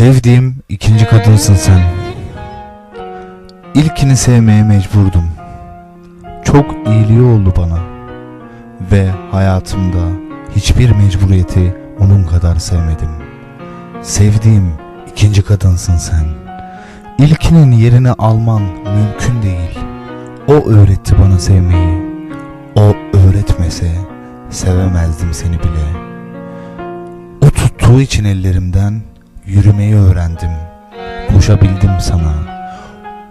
Sevdiğim ikinci kadınsın sen. İlkini sevmeye mecburdum. Çok iyiliği oldu bana. Ve hayatımda hiçbir mecburiyeti onun kadar sevmedim. Sevdiğim ikinci kadınsın sen. İlkinin yerini alman mümkün değil. O öğretti bana sevmeyi. O öğretmese sevemezdim seni bile. O tuttuğu için ellerimden yürümeyi öğrendim. Koşabildim sana.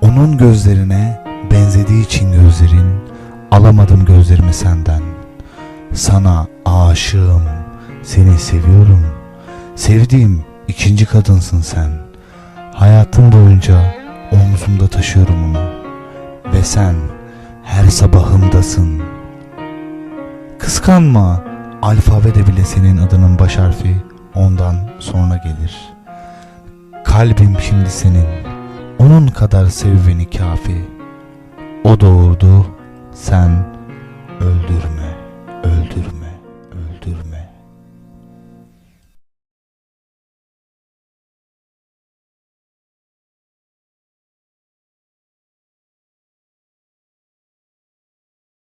Onun gözlerine benzediği için gözlerin alamadım gözlerimi senden. Sana aşığım. Seni seviyorum. Sevdiğim ikinci kadınsın sen. Hayatım boyunca omzumda taşıyorum onu. Ve sen her sabahımdasın. Kıskanma. Alfabede bile senin adının baş harfi ondan sonra gelir. Kalbim şimdi senin. Onun kadar sev beni kafi. O doğurdu, sen.